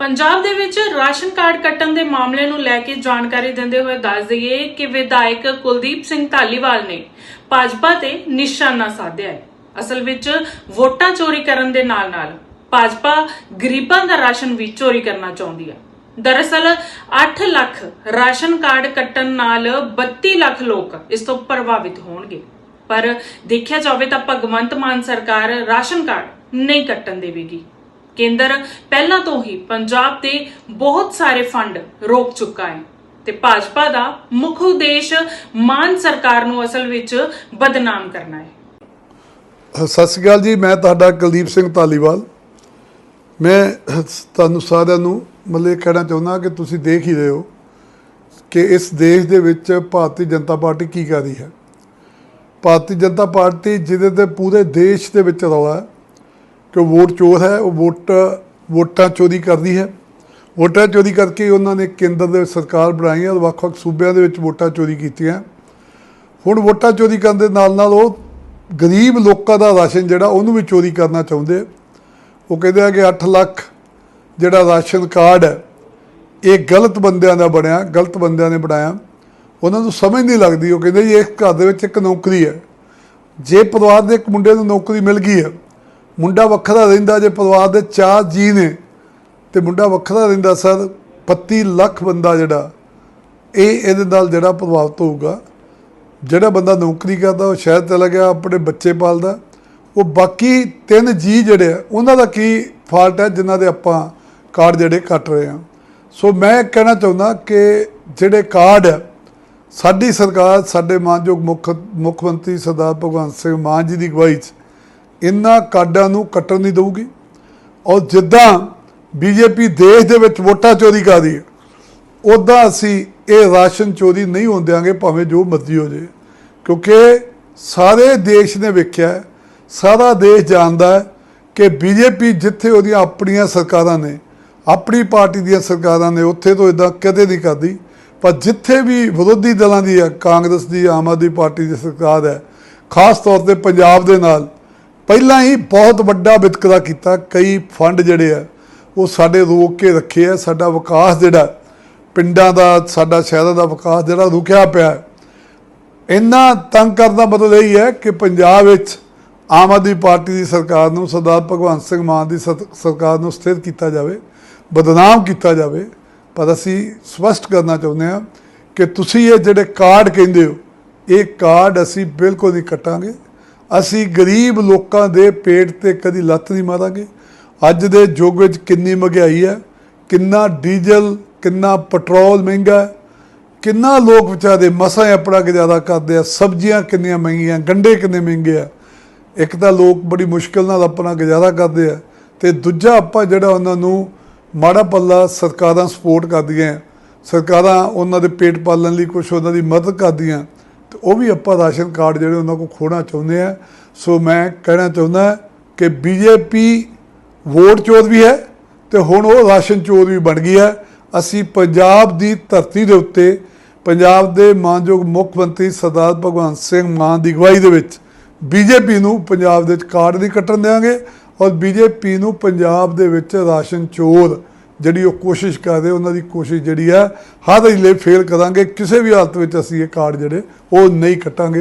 ਪੰਜਾਬ ਦੇ ਵਿੱਚ ration card ਕੱਟਣ ਦੇ ਮਾਮਲੇ ਨੂੰ ਲੈ ਕੇ ਜਾਣਕਾਰੀ ਦਿੰਦੇ ਹੋਏ ਦੱਸ ਦਈਏ ਕਿ ਵਿਧਾਇਕ ਕੁਲਦੀਪ ਸਿੰਘ ਢਾਲੀਵਾਲ ਨੇ ਭਾਜਪਾ ਤੇ ਨਿਸ਼ਾਨਾ ਸਾਧਿਆ ਹੈ। ਅਸਲ ਵਿੱਚ ਵੋਟਾਂ ਚੋਰੀ ਕਰਨ ਦੇ ਨਾਲ-ਨਾਲ ਭਾਜਪਾ ਗਰੀਬਾਂ ਦਾ ਰਾਸ਼ਨ ਵੀ ਚੋਰੀ ਕਰਨਾ ਚਾਹੁੰਦੀ ਹੈ। ਦਰਅਸਲ 8 ਲੱਖ ਰਾਸ਼ਨ ਕਾਰਡ ਕੱਟਣ ਨਾਲ 32 ਲੱਖ ਲੋਕ ਇਸ ਤੋਂ ਪ੍ਰਭਾਵਿਤ ਹੋਣਗੇ। ਪਰ ਦੇਖਿਆ ਜਾਵੇ ਤਾਂ ਭਗਵੰਤ ਮਾਨ ਸਰਕਾਰ ਰਾਸ਼ਨ ਕਾਰਡ ਨਹੀਂ ਕੱਟਣ ਦੇਵੇਗੀ। ਕੇਂਦਰ ਪਹਿਲਾਂ ਤੋਂ ਹੀ ਪੰਜਾਬ ਤੇ ਬਹੁਤ ਸਾਰੇ ਫੰਡ ਰੋਕ ਚੁੱਕਾ ਹੈ। ਤੇ ਭਾਜਪਾ ਦਾ ਮੁੱਖ ਉਦੇਸ਼ ਮਾਨ ਸਰਕਾਰ ਨੂੰ ਅਸਲ ਵਿੱਚ ਬਦਨਾਮ ਕਰਨਾ ਹੈ। ਸਤਿ ਸ਼੍ਰੀ ਅਕਾਲ ਜੀ, ਮੈਂ ਤੁਹਾਡਾ ਕੁਲਦੀਪ ਸਿੰਘ ਧਾਲੀਵਾਲ। ਮੈਂ ਤੁਹਾਨੂੰ ਸਾਰਿਆਂ ਨੂੰ ਮਤਲਬ ਇਹ ਕਹਿਣਾ ਚਾਹੁੰਦਾ ਕਿ ਤੁਸੀਂ ਦੇਖ ਹੀ ਰਹੇ ਹੋ ਕਿ ਇਸ ਦੇਸ਼ ਦੇ ਵਿੱਚ ਭਾਰਤੀ ਜਨਤਾ ਪਾਰਟੀ ਕੀ ਕਰ ਰਹੀ ਹੈ। ਭਾਰਤੀ ਜਨਤਾ ਪਾਰਟੀ ਜਿਹਦੇ ਤੇ ਪੂਰੇ ਦੇਸ਼ ਦੇ ਵਿੱਚ ਰੌਲਾ ਹੈ। ਕਿ ਵੋਟ ਚੋਰ ਹੈ, ਉਹ ਵੋਟ, ਵੋਟਾਂ ਚੋਰੀ ਕਰਦੀ ਹੈ। ਵੋਟਾਂ ਚੋਰੀ ਕਰਕੇ ਉਹਨਾਂ ਨੇ ਕੇਂਦਰ ਦੇ ਸਰਕਾਰ ਬਣਾਈ ਹੈ ਔਰ ਵੱਖ-ਵੱਖ ਸੂਬਿਆਂ ਦੇ ਵਿੱਚ ਵੋਟਾਂ ਚੋਰੀ ਕੀਤੀਆਂ। ਹੁਣ ਵੋਟਾਂ ਚੋਰੀ ਕਰਨ ਦੇ ਨਾਲ ਨਾਲ ਉਹ ਗਰੀਬ ਲੋਕਾਂ ਦਾ ਰਾਸ਼ਨ ਜਿਹੜਾ, ਉਹਨੂੰ ਵੀ ਚੋਰੀ ਕਰਨਾ ਚਾਹੁੰਦੇ। ਉਹ ਕਹਿੰਦੇ ਆ ਕਿ 8 ਲੱਖ ਜਿਹੜਾ ਰਾਸ਼ਨ ਕਾਰਡ ਹੈ, ਇਹ ਗਲਤ ਬੰਦਿਆਂ ਦਾ ਬਣਿਆ, ਗਲਤ ਬੰਦਿਆਂ ਨੇ ਬਣਾਇਆ। ਉਹਨਾਂ ਨੂੰ ਸਮਝ ਨਹੀਂ ਲੱਗਦੀ। ਉਹ ਕਹਿੰਦੇ ਜੀ, ਇਸ ਘਰ ਦੇ ਵਿੱਚ ਇੱਕ ਨੌਕਰੀ ਹੈ। ਜੇ ਪਰਿਵਾਰ ਦੇ ਇੱਕ ਮੁੰਡੇ ਨੂੰ ਨੌਕਰੀ ਮਿਲ ਗਈ ਹੈ ਮੁੰਡਾ ਵੱਖਰਾ ਰਹਿੰਦਾ ਜੇ ਪਰਿਵਾਰ ਦੇ ਚਾਰ ਜੀ ਨੇ, ਤੇ ਮੁੰਡਾ ਵੱਖਰਾ ਰਹਿੰਦਾ ਸਰ 32 ਲੱਖ ਬੰਦਾ ਜਿਹੜਾ, ਇਹ ਇਹਦੇ ਨਾਲ ਜਿਹੜਾ ਪ੍ਰਭਾਵਿਤ ਹੋਊਗਾ। ਜਿਹੜਾ ਬੰਦਾ ਨੌਕਰੀ ਕਰਦਾ, ਉਹ ਸ਼ਹਿਰ ਚਲਾ ਗਿਆ, ਆਪਣੇ ਬੱਚੇ ਪਾਲਦਾ। ਉਹ ਬਾਕੀ ਤਿੰਨ ਜੀ ਜਿਹੜੇ ਆ, ਉਹਨਾਂ ਦਾ ਕੀ ਫਾਲਟ ਹੈ, ਜਿਨ੍ਹਾਂ ਦੇ ਆਪਾਂ ਕਾਰਡ ਜਿਹੜੇ ਕੱਟ ਰਹੇ ਆ ਸੋ ਮੈਂ ਕਹਿਣਾ ਚਾਹੁੰਦਾ ਕਿ ਜਿਹੜੇ ਕਾਰਡ ਆ, ਸਾਡੀ ਸਰਕਾਰ, ਸਾਡੇ ਮਾਨਯੋਗ ਮੁੱਖ ਮੁੱਖ ਮੰਤਰੀ ਸਰਦਾਰ ਭਗਵੰਤ ਸਿੰਘ ਮਾਨ ਜੀ ਦੀ ਅਗਵਾਈ 'ਚ ਇਹਨਾਂ ਕਾਡਾਂ ਨੂੰ ਕੱਟਣ ਨਹੀਂ ਦੇਊਗੀ। ਔਰ ਜਿੱਦਾਂ ਬੀਜੇਪੀ ਦੇਸ਼ ਦੇ ਵਿੱਚ ਵੋਟਾਂ ਚੋਰੀ ਕਰਦੀ ਹੈ ਉਦਾਂ ਅਸੀਂ ਇਹ ਰਾਸ਼ਨ ਚੋਰੀ ਨਹੀਂ ਹੋਣ ਦਿਆਂਗੇ, ਭਾਵੇਂ ਜੋ ਮਰਜ਼ੀ ਹੋ ਜੇ ਕਿਉਂਕਿ ਸਾਰੇ ਦੇਸ਼ ਨੇ ਵੇਖਿਆ ਸਾਰਾ ਦੇਸ਼ ਜਾਣਦਾ ਹੈ ਕਿ ਬੀਜੇਪੀ ਜਿੱਥੇ ਉਹਦੀਆਂ ਆਪਣੀਆਂ ਸਰਕਾਰਾਂ ਨੇ, ਆਪਣੀ ਪਾਰਟੀ ਦੀਆਂ ਸਰਕਾਰਾਂ ਨੇ, ਉੱਥੇ ਤੋਂ ਇਦਾਂ ਕਦੇ ਨਹੀਂ ਕਰਦੀ। ਪਰ ਜਿੱਥੇ ਵੀ ਵਿਰੋਧੀ ਦਲਾਂ ਦੀ ਹੈ, ਕਾਂਗਰਸ ਦੀ, ਆਮ ਆਦਮੀ ਪਾਰਟੀ ਦੀ ਸਰਕਾਰ ਹੈ, ਖਾਸ ਤੌਰ ਤੇ ਪੰਜਾਬ ਦੇ ਨਾਲ ਪਹਿਲਾਂ ਹੀ ਬਹੁਤ ਵੱਡਾ ਵਿਤਕਰਾ ਕੀਤਾ, ਕਈ ਫੰਡ ਜਿਹੜੇ ਆ, ਉਹ ਸਾਡੇ ਰੋਕ ਕੇ ਰੱਖੇ ਆ, ਸਾਡਾ ਵਿਕਾਸ ਜਿਹੜਾ, ਪਿੰਡਾਂ ਦਾ, ਸਾਡਾ ਸ਼ਹਿਰਾਂ ਦਾ ਵਿਕਾਸ ਜਿਹੜਾ ਰੁਕਿਆ ਪਿਆ। ਹੈ ਇੰਨਾ ਤੰਗ ਕਰਨ ਦਾ ਮਤਲਬ ਇਹ ਹੈ ਕਿ ਪੰਜਾਬ ਵਿੱਚ ਆਮ ਆਦਮੀ ਪਾਰਟੀ ਦੀ ਸਰਕਾਰ ਨੂੰ, ਸਰਦਾਰ ਭਗਵੰਤ ਸਿੰਘ ਮਾਨ ਦੀ ਸਤ- ਸਰਕਾਰ ਨੂੰ ਸਥਿਰ ਕੀਤਾ ਜਾਵੇ, ਬਦਨਾਮ ਕੀਤਾ ਜਾਵੇ। ਪਰ ਅਸੀਂ ਸਪਸ਼ਟ ਕਰਨਾ ਚਾਹੁੰਦੇ ਹਾਂ ਕਿ ਤੁਸੀਂ ਇਹ ਜਿਹੜੇ ਕਾਰਡ ਕਹਿੰਦੇ ਹੋ, ਇਹ ਕਾਰਡ ਅਸੀਂ ਬਿਲਕੁਲ ਨਹੀਂ ਕੱਟਾਂਗੇ। ਅਸੀਂ ਗਰੀਬ ਲੋਕਾਂ ਦੇ ਪੇਟ ਤੇ ਕਦੀ ਲੱਤ ਨਹੀਂ ਮਾਰਾਂਗੇ। ਅੱਜ ਦੇ ਯੁੱਗ ਵਿੱਚ ਕਿੰਨੀ ਮਹਿੰਗਾਈ ਹੈ, ਕਿੰਨਾ ਡੀਜ਼ਲ, ਕਿੰਨਾ ਪੈਟਰੋਲ ਮਹਿੰਗਾ ਹੈ, ਕਿੰਨਾ ਲੋਕ ਵਿਚਾਰੇ ਮਸਾਂ ਆਪਣਾ ਗੁਜ਼ਾਰਾ ਕਰਦੇ ਆ, ਸਬਜ਼ੀਆਂ ਕਿੰਨੀਆਂ ਮਹਿੰਗੀਆਂ, ਗੰਡੇ ਕਿੰਨੇ ਮਹਿੰਗੇ ਆ। ਇੱਕ ਤਾਂ ਲੋਕ ਬੜੀ ਮੁਸ਼ਕਲ ਨਾਲ ਆਪਣਾ ਗੁਜ਼ਾਰਾ ਕਰਦੇ ਆ ਤੇ ਦੂਜਾ ਆਪਾਂ ਜਿਹੜਾ ਉਹਨਾਂ ਨੂੰ ਮਾੜਾ ਪੱਲਾ ਸਰਕਾਰਾਂ ਸਪੋਰਟ ਕਰਦੀਆਂ, ਸਰਕਾਰਾਂ ਉਹਨਾਂ ਦੇ ਪੇਟ ਪਾਲਣ ਲਈ ਕੁਝ ਉਹਨਾਂ ਦੀ ਮਦਦ ਕਰਦੀਆਂ। ਉਹ ਵੀ ਆਪਾਂ ਰਾਸ਼ਨ ਕਾਰਡ ਜਿਹੜੇ ਉਹਨਾਂ ਕੋਲ ਖੋਣਾ ਚਾਹੁੰਦੇ ਆ। ਸੋ ਮੈਂ ਕਹਿਣਾ ਚਾਹੁੰਦਾ ਕਿ ਬੀਜੇਪੀ ਵੋਟ ਚੋਰ ਵੀ ਹੈ ਤੇ ਹੁਣ ਉਹ ਰਾਸ਼ਨ ਚੋਰ ਵੀ ਬਣ ਗਈ ਹੈ। ਅਸੀਂ ਪੰਜਾਬ ਦੀ ਧਰਤੀ ਦੇ ਉੱਤੇ ਪੰਜਾਬ ਦੇ ਮਾਨਯੋਗ ਮੁੱਖ ਮੰਤਰੀ ਸਰਦਾਰ ਭਗਵੰਤ ਸਿੰਘ ਮਾਨ ਦੀ ਅਗਵਾਈ ਦੇ ਵਿੱਚ ਬੀਜੇਪੀ ਨੂੰ ਪੰਜਾਬ ਦੇ ਵਿੱਚ ਕਾਰਡ ਨਹੀਂ ਕੱਟਣ ਦੇਵਾਂਗੇ ਔਰ ਬੀਜੇਪੀ ਨੂੰ ਪੰਜਾਬ ਦੇ ਵਿੱਚ ਰਾਸ਼ਨ ਚੋਰ ਜਿਹੜੀ ਉਹ ਕੋਸ਼ਿਸ਼ ਕਰਦੇ ਉਹਨਾਂ ਦੀ ਕੋਸ਼ਿਸ਼ ਜਿਹੜੀ ਹੈ ਹਰ ਲਈ ਫੇਲ ਕਰਾਂਗੇ, ਕਿਸੇ ਵੀ ਹਾਲਤ ਵਿੱਚ ਅਸੀਂ ਇਹ ਕਾਰਡ ਜਿਹੜੇ, ਉਹ ਨਹੀਂ ਕੱਟਾਂਗੇ।